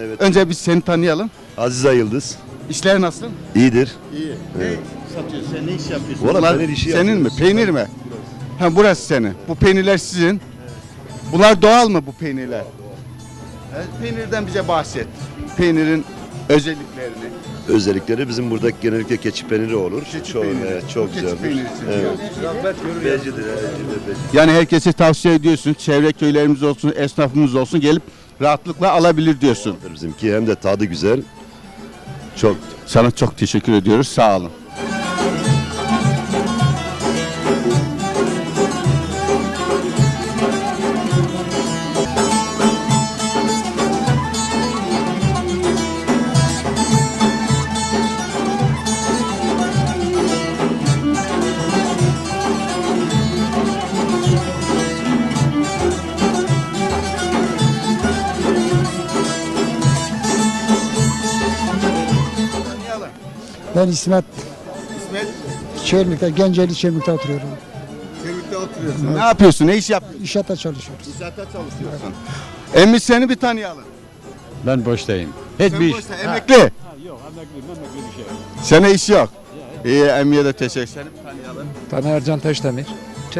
Evet. Önce biz seni tanıyalım. Azize Yıldız. İşler nasıl? İyidir. İyi. Ne satıyorsun? Sen ne iş yapıyorsun? Valla Bunlar peynir işi Senin mi? yapıyoruz. Peynir mi? Ha burası senin. Bu peynirler sizin. Bunlar doğal mı bu peynirler? Evet, peynirden bize bahset. Peynirin özelliklerini. Özellikleri bizim burada genellikle keçi peyniri olur. Keçi çok, peyniri. evet, çok keçi güzeldir. peyniri Evet. seviyor. Becidir, evet, beci. Yani herkese tavsiye ediyorsun. Çevre köylerimiz olsun, esnafımız olsun gelip rahatlıkla alabilir diyorsun. Bizimki hem de tadı güzel. Çok Sana çok teşekkür ediyoruz. Sağ olun. Ben İsmet İsmet, Çelmik'te, Genceli Çelmik'te oturuyorum. Çevik'te oturuyorsun. Ne yapıyorsun? Ne iş yapıyorsun? İnşaatta çalışıyoruz. İnşaatta çalışıyorsun. Emmi seni bir tanıyalım. Ben boştayım. Hiçbir iş. boşta emekli. Yok emekli, emekli bir şey. Sana iş yok. İyi emmiye de teşekkür Seni bir tanıyalım. Bana Ercan Taşdemir.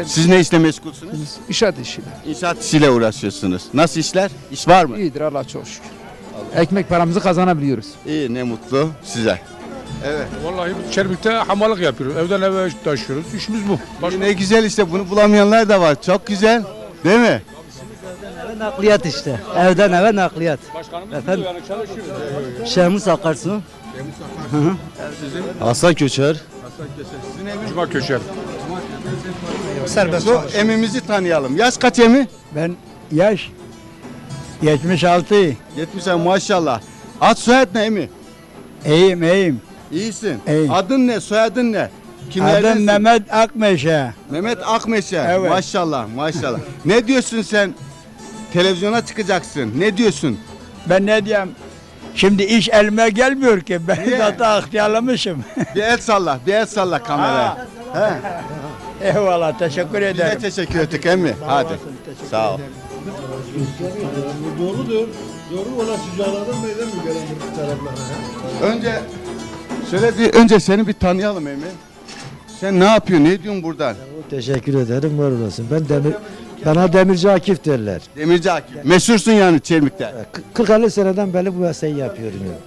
Siz ne işle meşgulsünüz? Biz inşaat işiyle. İnşaat işiyle uğraşıyorsunuz. Nasıl işler? İş var mı? İyidir Allah çok şükür. Ekmek paramızı kazanabiliyoruz. İyi ne mutlu size. Evet. Vallahi biz Çerbik'te hamallık yapıyoruz. Evden eve taşıyoruz. İşimiz bu. Başka Ne güzel işte bunu bulamayanlar da var. Çok güzel. Değil mi? Nakliyat işte. Evden eve nakliyat. başkanımız Efendim? yani çalışıyoruz. Şehmus Akarsu. Hasan Köçer. Cuma köşer. Serbest Bu emimizi tanıyalım. Yaş kaç emi? Ben yaş 76. 70 maşallah. Ad soyad ne emi? İyiyim iyiyim. İyisin. İyiyim. Adın ne? Soyadın ne? Kimlerdensin? Adım Mehmet Akmeşe. Mehmet Akmeşe. Evet. Maşallah maşallah. ne diyorsun sen? Televizyona çıkacaksın. Ne diyorsun? Ben ne diyeyim? Şimdi iş elime gelmiyor ki. Ben Niye? zaten ihtiyarlamışım. Bir el salla. Bir el salla kameraya. He. Eyvallah teşekkür Biz de ederim. teşekkür ettik emmi. Hadi. Sağ ol. Önce şöyle bir önce seni bir tanıyalım Emi. Sen ne yapıyorsun? Ne diyorsun buradan? Teşekkür ederim var olasın. Ben demir bana demirci Akif derler. Demirci Akif. Meşhursun yani Çelmik'te. 40-50 seneden beri bu mesleği yapıyorum ya.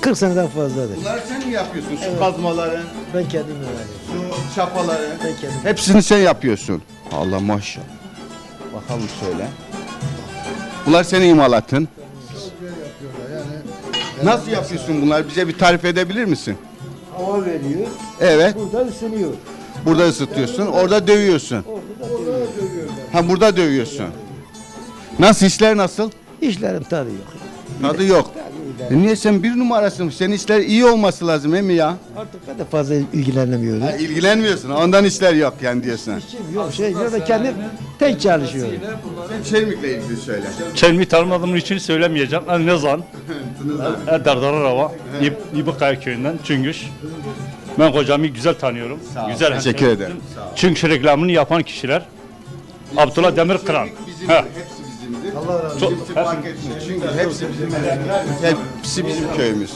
40 seneden fazladır. Bunları sen mi yapıyorsun? Su kazmaları, Ben kendim öğrendim. su çapaları. Ben kendim. Hepsini sen yapıyorsun. Allah maşallah. Bakalım şöyle. Bunlar senin imalatın. Nasıl yapıyorsun bunlar? Bize bir tarif edebilir misin? Hava veriyor. Evet. Burada ısınıyor. Burada ısıtıyorsun. Orada dövüyorsun. Ha burada dövüyorsun. Nasıl işler nasıl? İşlerim tadı yok. Tadı yok. E niye sen bir numarasın? Senin işler iyi olması lazım değil mi ya? Artık ben de fazla ilgilenemiyorum. Ha, ilgilenmiyorsun. Ondan işler yok yani diyorsun. İşim yok şey yok da kendim tek çalışıyorum. Sen Çelmik'le ilgili söyle. Çelmi tanımadığım için söylemeyeceğim. Ben Nezan. Erdardararava. İbıkaya köyünden Çüngüş. Ben kocamı güzel tanıyorum. Güzel Teşekkür hemşerim. ederim. Çünkü reklamını yapan kişiler Abdullah Demir Kıran. Bizimdir. Ha. Hepsi bizimdir. Çok- Kimse fark etmiyor. Çünkü hepsi bizim hepsi bizim köyümüz.